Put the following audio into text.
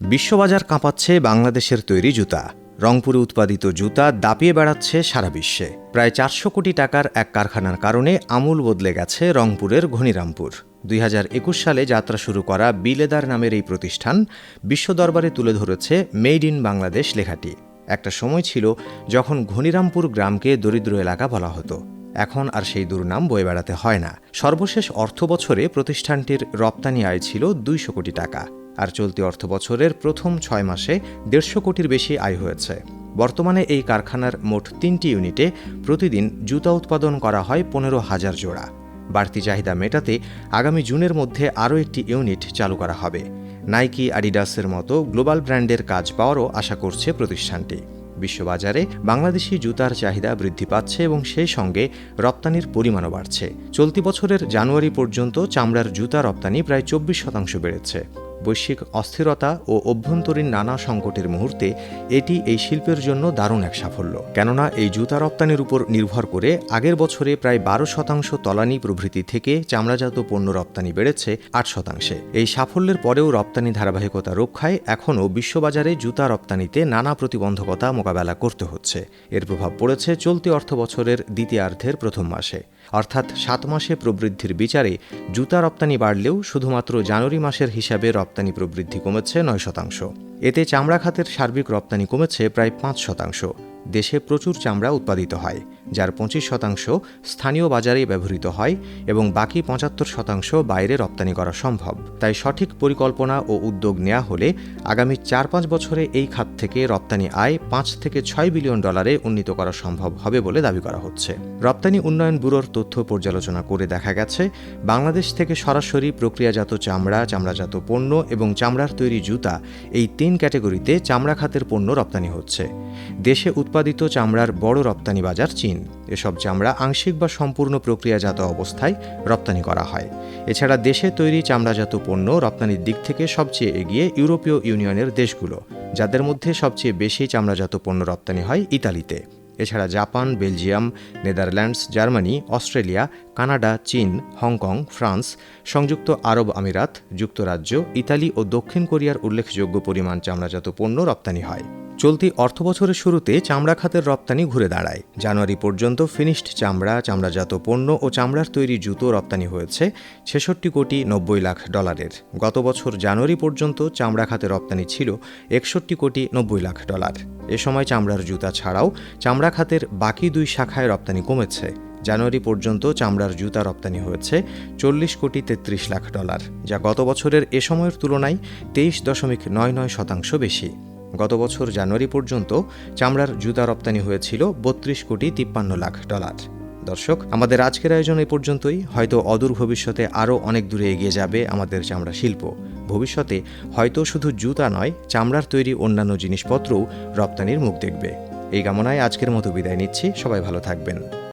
বিশ্ববাজার কাঁপাচ্ছে বাংলাদেশের তৈরি জুতা। রংপুরে উৎপাদিত জুতা দাপিয়ে বেড়াচ্ছে সারা বিশ্বে। প্রায় চারশো কোটি টাকার এক কারখানার কারণে আমূল বদলে গেছে রংপুরের ঘনিরামপুর। দুই হাজার একুশ সালে যাত্রা শুরু করা বিলেদার নামের এই প্রতিষ্ঠান বিশ্ব দরবারে তুলে ধরেছে মেড ইন বাংলাদেশ লেখাটি। একটা সময় ছিল যখন ঘনিরামপুর গ্রামকে দরিদ্র এলাকা বলা হতো। এখন আর সেই দুর্নাম বয়ে বেড়াতে হয় না। সর্বশেষ অর্থ বছরে প্রতিষ্ঠানটির রপ্তানি আয় ছিল দুইশো কোটি টাকা। আর চলতি অর্থ বছরের প্রথম ছয় মাসে দেড়শো কোটির বেশি আয় হয়েছে। বর্তমানে এই কারখানার মোট তিনটি ইউনিটে প্রতিদিন জুতা উৎপাদন করা হয় পনেরো হাজার জোড়া। বাড়তি চাহিদা মেটাতে আগামী জুনের মধ্যে আরও একটি ইউনিট চালু করা হবে। নাইকি আডিডাসের মতো গ্লোবাল ব্র্যান্ডের কাজ পাওয়ারও আশা করছে প্রতিষ্ঠানটি। বিশ্ববাজারে বাংলাদেশি জুতার চাহিদা বৃদ্ধি পাচ্ছে এবং সেই সঙ্গে রপ্তানির পরিমাণও বাড়ছে। চলতি বছরের জানুয়ারি পর্যন্ত চামড়ার জুতা রপ্তানি প্রায় চব্বিশ শতাংশ বেড়েছে। বৈশ্বিক অস্থিরতা ও অভ্যন্তরীণ নানা সংকটের মুহূর্তে এটি এই শিল্পের জন্য দারুণ এক সাফল্য। কেননা এই জুতা রপ্তানির উপর নির্ভর করে আগের বছরে প্রায় বারো শতাংশ তলানি প্রভৃতি থেকে চামড়াজাত পণ্য রপ্তানি বেড়েছে আট শতাংশে। এই সাফল্যের পরেও রপ্তানি ধারাবাহিকতা রক্ষায় এখনও বিশ্ববাজারে জুতা রপ্তানিতে নানা প্রতিবন্ধকতা মোকাবেলা করতে হচ্ছে। এর প্রভাব পড়েছে চলতি অর্থ বছরের দ্বিতীয়ার্ধের প্রথম মাসে। অর্থাৎ সাত মাসে প্রবৃদ্ধির বিচারে জুতা রপ্তানি বাড়লেও শুধুমাত্র জানুয়ারি মাসের হিসাবে রপ্তানি প্রবৃদ্ধি কমেছে নয় শতাংশ। এতে চামড়া খাতের সার্বিক রপ্তানি কমেছে প্রায় পাঁচ শতাংশ। দেশে প্রচুর চামড়া উৎপাদিত হয়, যার পঁচিশ শতাংশ স্থানীয় বাজারে ব্যবহৃত হয় এবং বাকি পঁচাত্তর শতাংশ বাইরে রপ্তানি করা সম্ভব। তাই সঠিক পরিকল্পনা ও উদ্যোগ নেওয়া হলে আগামী চার পাঁচ বছরে এই খাত থেকে রপ্তানি আয় পাঁচ থেকে ছয় বিলিয়ন ডলারে উন্নীত করা সম্ভব হবে বলে দাবি করা হচ্ছে। রপ্তানি উন্নয়ন ব্যুরোর তথ্য পর্যালোচনা করে দেখা গেছে, বাংলাদেশ থেকে সরাসরি প্রক্রিয়াজাত চামড়া, চামড়াজাত পণ্য এবং চামড়ার তৈরি জুতা এই তিন ক্যাটাগরিতে চামড়া খাতের পণ্য রপ্তানি হচ্ছে। দেশে উৎপাদিত চামড়ার বড় রপ্তানি বাজার চীন। এসব চামড়া আংশিক বা সম্পূর্ণ প্রক্রিয়াজাত অবস্থায় রপ্তানি করা হয়। এছাড়া দেশে তৈরি চামড়াজাত পণ্য রপ্তানির দিক থেকে সবচেয়ে এগিয়ে ইউরোপীয় ইউনিয়নের দেশগুলো, যাদের মধ্যে সবচেয়ে বেশি চামড়াজাত পণ্য রপ্তানি হয় ইতালিতে। এছাড়া Japan, Belgium, Netherlands, Germany, Australia, Canada, চীন, হংকং, ফ্রান্স, সংযুক্ত আরব আমিরাত, যুক্তরাজ্য, ইতালি ও দক্ষিণ কোরিয়ার উল্লেখযোগ্য পরিমাণ চামড়াজাত পণ্য রপ্তানি হয়। চলতি অর্থবছরের শুরুতে চামড়া খাতের রপ্তানি ঘুরে দাঁড়ায়। জানুয়ারি পর্যন্ত ফিনিশড চামড়া, চামড়াজাত পণ্য ও চামড়ার তৈরি জুতো রপ্তানি হয়েছে ছেষট্টি কোটি নব্বই লাখ ডলারের। গত বছর জানুয়ারি পর্যন্ত চামড়া খাতে রপ্তানি ছিল একষট্টি কোটি নব্বই লাখ ডলার। এ সময় চামড়ার জুতা ছাড়াও চামড়া খাতের বাকি দুই শাখায় রপ্তানি কমেছে। জানুয়ারি পর্যন্ত চামড়ার জুতা রপ্তানি হয়েছে চল্লিশ কোটি তেত্রিশ লাখ ডলার, যা গত বছরের এ সময়ের তুলনায় তেইশ দশমিক নয় নয় শতাংশ বেশি। গত বছর জানুয়ারি পর্যন্ত চামড়ার জুতা রপ্তানি হয়েছিল বত্রিশ কোটি তিপ্পান্ন লাখ ডলার। দর্শক, আমাদের আজকের আয়োজন এই পর্যন্তই। হয়তো অদূর ভবিষ্যতে আরও অনেক দূরে এগিয়ে যাবে আমাদের চামড়া শিল্প। ভবিষ্যতে হয়তো শুধু জুতা নয়, চামড়ার তৈরি অন্যান্য জিনিসপত্রও রপ্তানির মুখ দেখবে। এই কামনায় আজকের মতো বিদায় নিচ্ছি। সবাই ভালো থাকবেন।